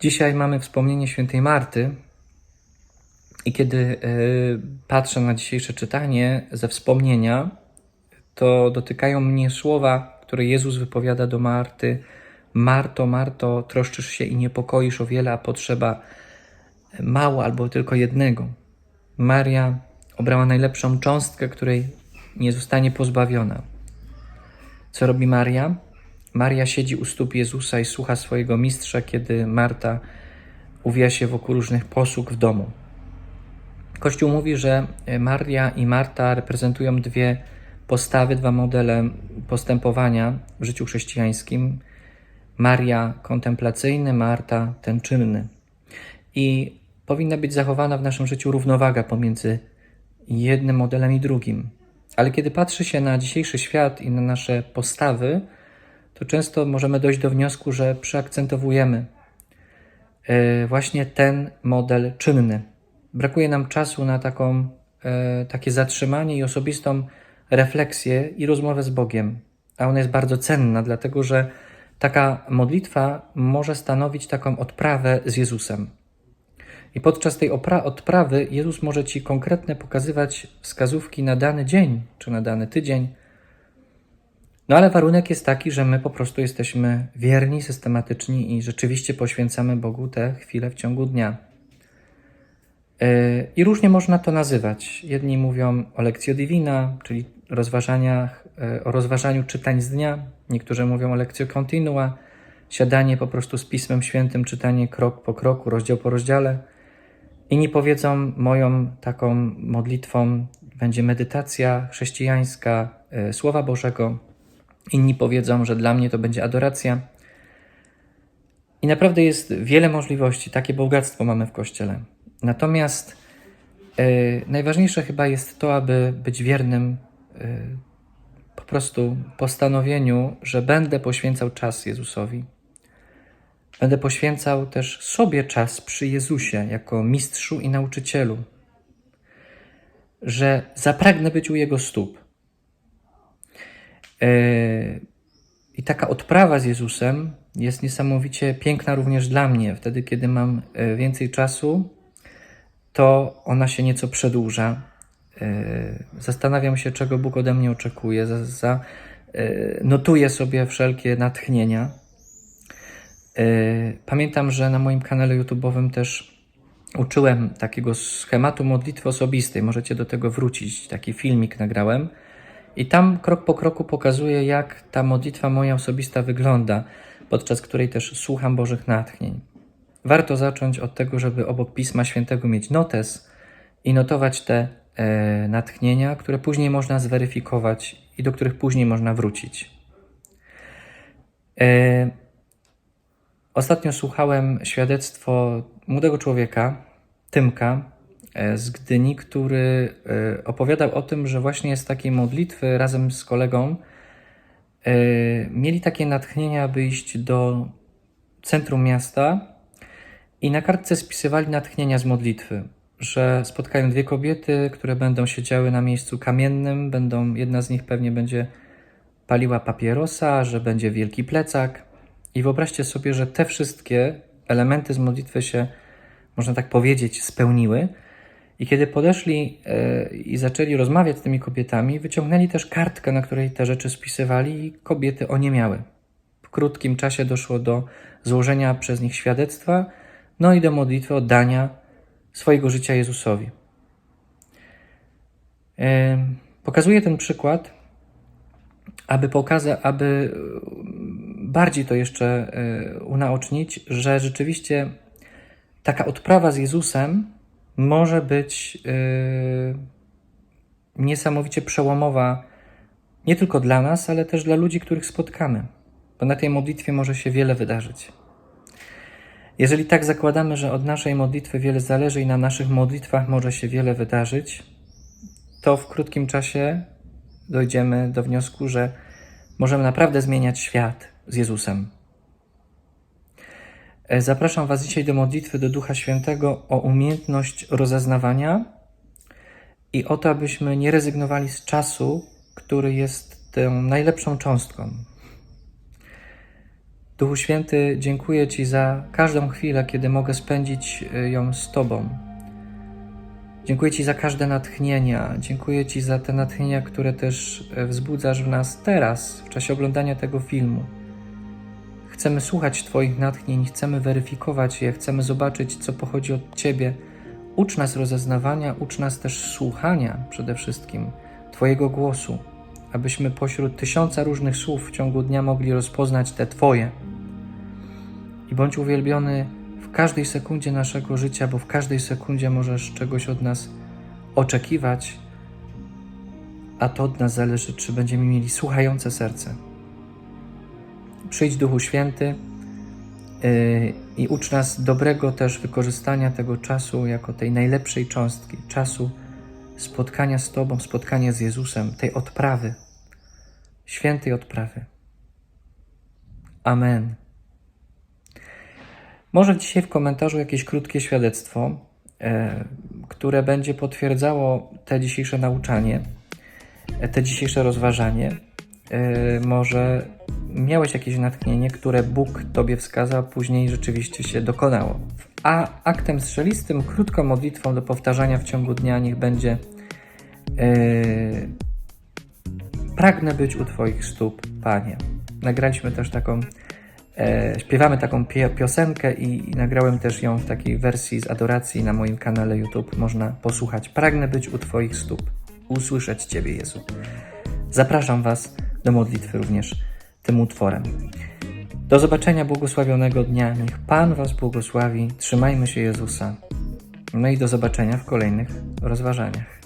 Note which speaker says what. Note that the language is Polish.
Speaker 1: Dzisiaj mamy wspomnienie świętej Marty. I kiedy y, patrzę na dzisiejsze czytanie ze wspomnienia, to dotykają mnie słowa, które Jezus wypowiada do Marty. Marto, Marto, troszczysz się i niepokoisz o wiele, a potrzeba mało albo tylko jednego. Maria obrała najlepszą cząstkę, której nie zostanie pozbawiona. Co robi Maria? Maria siedzi u stóp Jezusa i słucha swojego mistrza, kiedy Marta uwija się wokół różnych posług w domu. Kościół mówi, że Maria i Marta reprezentują dwie postawy, dwa modele postępowania w życiu chrześcijańskim. Maria kontemplacyjny, Marta ten czynny. I powinna być zachowana w naszym życiu równowaga pomiędzy jednym modelem i drugim. Ale kiedy patrzy się na dzisiejszy świat i na nasze postawy, to często możemy dojść do wniosku, że przeakcentowujemy e, właśnie ten model czynny. Brakuje nam czasu na taką, e, takie zatrzymanie i osobistą refleksję i rozmowę z Bogiem. A ona jest bardzo cenna, dlatego że taka modlitwa może stanowić taką odprawę z Jezusem. I podczas tej odprawy Jezus może Ci konkretne pokazywać wskazówki na dany dzień czy na dany tydzień. No ale warunek jest taki, że my po prostu jesteśmy wierni, systematyczni i rzeczywiście poświęcamy Bogu te chwile w ciągu dnia. Yy, I różnie można to nazywać. Jedni mówią o lekcji divina, czyli rozważaniach, yy, o rozważaniu czytań z dnia. Niektórzy mówią o lekcji continua, siadanie po prostu z Pismem Świętym, czytanie krok po kroku, rozdział po rozdziale. Inni powiedzą, moją taką modlitwą będzie medytacja chrześcijańska, yy, Słowa Bożego. Inni powiedzą, że dla mnie to będzie adoracja. I naprawdę jest wiele możliwości, takie bogactwo mamy w Kościele. Natomiast y, najważniejsze chyba jest to, aby być wiernym y, po prostu postanowieniu, że będę poświęcał czas Jezusowi. Będę poświęcał też sobie czas przy Jezusie jako mistrzu i nauczycielu. Że zapragnę być u Jego stóp. Y, I taka odprawa z Jezusem jest niesamowicie piękna również dla mnie. Wtedy, kiedy mam więcej czasu, to ona się nieco przedłuża. E, zastanawiam się, czego Bóg ode mnie oczekuje. Za, za, e, notuję sobie wszelkie natchnienia. E, pamiętam, że na moim kanale YouTube'owym też uczyłem takiego schematu modlitwy osobistej. Możecie do tego wrócić. Taki filmik nagrałem. I tam krok po kroku pokazuję, jak ta modlitwa moja osobista wygląda, podczas której też słucham Bożych natchnień. Warto zacząć od tego, żeby obok Pisma Świętego mieć notes i notować te e, natchnienia, które później można zweryfikować i do których później można wrócić. E, ostatnio słuchałem świadectwo młodego człowieka, Tymka z Gdyni, który e, opowiadał o tym, że właśnie z takiej modlitwy razem z kolegą e, mieli takie natchnienia, aby iść do centrum miasta i na kartce spisywali natchnienia z modlitwy, że spotkają dwie kobiety, które będą siedziały na miejscu kamiennym, będą, jedna z nich pewnie będzie paliła papierosa, że będzie wielki plecak. I wyobraźcie sobie, że te wszystkie elementy z modlitwy się, można tak powiedzieć, spełniły. I kiedy podeszli yy, i zaczęli rozmawiać z tymi kobietami, wyciągnęli też kartkę, na której te rzeczy spisywali, i kobiety oniemiały. W krótkim czasie doszło do złożenia przez nich świadectwa, no i do modlitwy oddania swojego życia Jezusowi. Pokazuję ten przykład, aby pokazać, aby bardziej to jeszcze e, unaocznić, że rzeczywiście taka odprawa z Jezusem może być e, niesamowicie przełomowa nie tylko dla nas, ale też dla ludzi, których spotkamy, bo na tej modlitwie może się wiele wydarzyć. Jeżeli tak zakładamy, że od naszej modlitwy wiele zależy i na naszych modlitwach może się wiele wydarzyć, to w krótkim czasie dojdziemy do wniosku, że możemy naprawdę zmieniać świat z Jezusem. E, zapraszam Was dzisiaj do modlitwy do Ducha Świętego o umiejętność rozeznawania i o to, abyśmy nie rezygnowali z czasu, który jest tą najlepszą cząstką. Duchu Święty, dziękuję Ci za każdą chwilę, kiedy mogę spędzić y, ją z Tobą. Dziękuję Ci za każde natchnienia. Dziękuję Ci za te natchnienia, które też e, wzbudzasz w nas teraz, w czasie oglądania tego filmu. Chcemy słuchać Twoich natchnień, chcemy weryfikować je, chcemy zobaczyć, co pochodzi od Ciebie. Ucz nas rozeznawania, ucz nas też słuchania przede wszystkim Twojego głosu, abyśmy pośród tysiąca różnych słów w ciągu dnia mogli rozpoznać te Twoje. I bądź uwielbiony w każdej sekundzie naszego życia, bo w każdej sekundzie możesz czegoś od nas oczekiwać, a to od nas zależy, czy będziemy mieli słuchające serce. Przyjdź Duchu Święty yy, i ucz nas dobrego też wykorzystania tego czasu jako tej najlepszej cząstki, czasu spotkania z Tobą, spotkania z Jezusem, tej odprawy, świętej odprawy. Amen. Może dzisiaj w komentarzu jakieś krótkie świadectwo, e, które będzie potwierdzało te dzisiejsze nauczanie, te dzisiejsze rozważanie. E, może miałeś jakieś natchnienie, które Bóg Tobie wskazał, później rzeczywiście się dokonało. A aktem strzelistym, krótką modlitwą do powtarzania w ciągu dnia niech będzie e, Pragnę być u Twoich stóp, Panie. Nagraliśmy też taką E, śpiewamy taką pio- piosenkę i, i nagrałem też ją w takiej wersji z adoracji na moim kanale YouTube. Można posłuchać. Pragnę być u Twoich stóp, usłyszeć Ciebie, Jezu. Zapraszam Was do modlitwy również tym utworem. Do zobaczenia błogosławionego dnia. Niech Pan Was błogosławi. Trzymajmy się Jezusa. No i do zobaczenia w kolejnych rozważaniach.